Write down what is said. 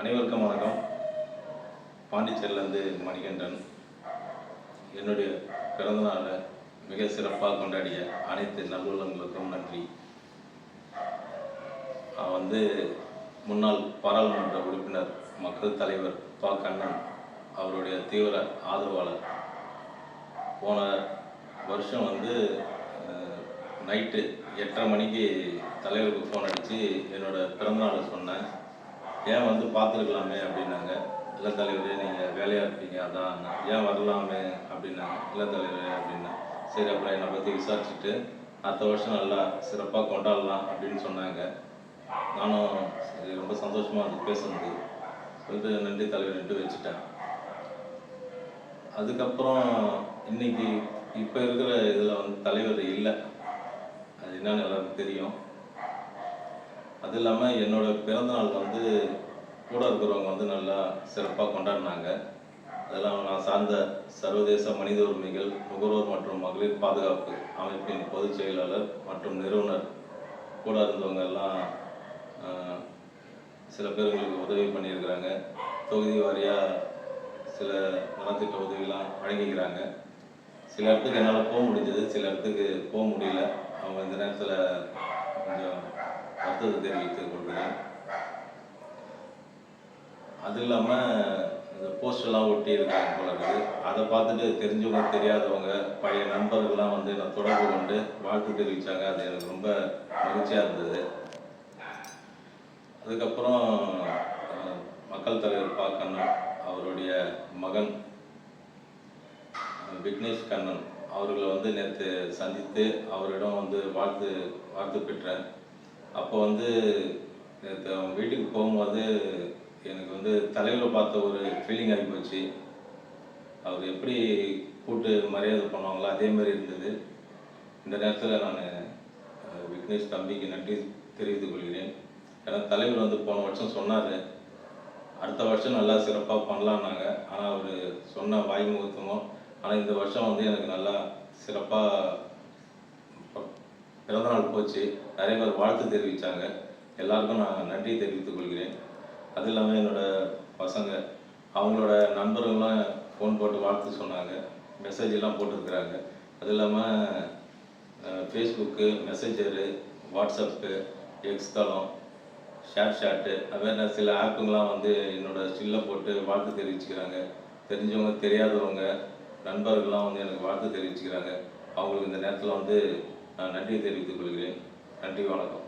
அனைவருக்கும் வணக்கம். பாண்டிச்சேரியிலேருந்து மணிகண்டன். என்னுடைய பிறந்தநாளை மிக சிறப்பாக கொண்டாடிய அனைத்து நல்லுள்ளங்களுக்கும் நன்றி. நான் வந்து முன்னாள் பாராளுமன்ற உறுப்பினர் மக்கள் தலைவர் ப. கண்ணன் அவருடைய தீவிர ஆதரவாளர். போன வருஷம் வந்து நைட்டு எட்டரை மணிக்கு தலைவருக்கு ஃபோன் அடித்து என்னோடய பிறந்தநாளை சொன்னேன். ஏன் வந்து பார்த்துருக்கலாமே அப்படின்னாங்க. இல்லை தலைவரே நீங்கள் வேலையாக இருப்பீங்க அதான் ஏன் வரலாமே அப்படின்னாங்க. இல்லை தலைவரே அப்படின்னா சரி அப்புறம் என்னை பற்றி விசாரிச்சுட்டு அடுத்த வருஷம் நல்லா சிறப்பாக கொண்டாடலாம் அப்படின்னு சொன்னாங்க. நானும் சரி ரொம்ப சந்தோஷமாக இருந்து பேசுனது. வந்து நன்றி தலைவர்ன்ட்டு வச்சுட்டேன். அதுக்கப்புறம் இன்னைக்கு இப்போ இருக்கிற இதில் வந்து தலைவர் இல்லை. அது என்னன்னு எல்லாருக்கும் தெரியும். அது இல்லாமல் என்னோடய பிறந்தநாள் வந்து கூட இருக்கிறவங்க வந்து நல்லா சிறப்பாக கொண்டாடினாங்க. அதெல்லாம் நான் சார்ந்த சர்வதேச மனித உரிமைகள் நுகர்வோர் மற்றும் மகளிர் பாதுகாப்பு அமைப்பின் பொதுச் செயலாளர் மற்றும் நிறுவனர் கூட இருந்தவங்க எல்லாம் சில பேர் எங்களுக்கு உதவி பண்ணியிருக்கிறாங்க. தொகுதி வாரியாக சில நலத்திட்ட உதவிலாம் வழங்கிக்கிறாங்க. சில இடத்துக்கு என்னால் போக முடிஞ்சது சில இடத்துக்கு போக முடியல. அவங்க இந்த நேரத்தில் கொஞ்சம் வருத்தத்தை தெரிவித்துக் கொள்கிறேன் அது இல்லாமல் இந்த போஸ்டெல்லாம் ஒட்டி இருக்காங்க போல இருக்குது. அதை பார்த்துட்டு தெரிஞ்சவங்க தெரியாதவங்க பழைய நண்பர்கள்லாம் வந்து என்னை தொடர்பு கொண்டு வாழ்த்து தெரிவித்தாங்க அது எனக்கு ரொம்ப மகிழ்ச்சியாக இருந்தது. அதுக்கப்புறம் மக்கள் தலைவர் பா கண்ணன் அவருடைய மகன் விக்னேஷ் கண்ணன். அவர்களை வந்து நேற்று சந்தித்து அவரிடம் வந்து வாழ்த்து வாழ்த்து பெற்றேன். அப்போ வந்து நேற்று அவங்க வீட்டுக்கு போகும்போது எனக்கு வந்து தலைவரை பார்த்த ஒரு ஃபீலிங் ஆகி போச்சு. அவர் எப்படி கூட்டு மரியாதை பண்ணுவாங்களோ அதே மாதிரி இருந்தது. இந்த நேரத்தில் நான் விக்னேஷ் தம்பிக்கு நன்றி தெரிவித்துக் கொள்கிறேன். ஏன்னா தலைவர் வந்து போன வருஷம் சொன்னார். அடுத்த வருஷம் நல்லா சிறப்பாக பண்ணலான்னாங்க ஆனால் அவர் சொன்ன வாய்முகத்துவம் ஆனால் இந்த வருஷம் வந்து எனக்கு நல்லா சிறப்பாக பிறந்தநாள் போச்சு. நிறைய பேர் வாழ்த்து தெரிவித்தாங்க எல்லாருக்கும் நான் நன்றி தெரிவித்துக் கொள்கிறேன். அது இல்லாமல் என்னோடய பசங்க அவங்களோட நண்பர்கள்லாம் ஃபோன் போட்டு வாழ்த்து சொன்னாங்க. மெசேஜ் எல்லாம் போட்டிருக்கிறாங்க. அது இல்லாமல் ஃபேஸ்புக்கு மெசேஜரு வாட்ஸ்அப்பு எக்ஸ் தளம் ஷேர் ஷாட்டு அதுமாதிரி சில ஆப்புங்கெலாம் வந்து என்னோட ஸ்டில்லை போட்டு வாழ்த்து தெரிவிச்சுக்கிறாங்க. தெரிஞ்சவங்க தெரியாதவங்க நண்பர்கள்லாம் வந்து எனக்கு வாழ்த்து தெரிவிச்சுக்கிறாங்க. அவங்களுக்கு இந்த நேரத்தில் வந்து நான் நன்றி தெரிவித்துக் கொள்கிறேன். நன்றி வணக்கம்.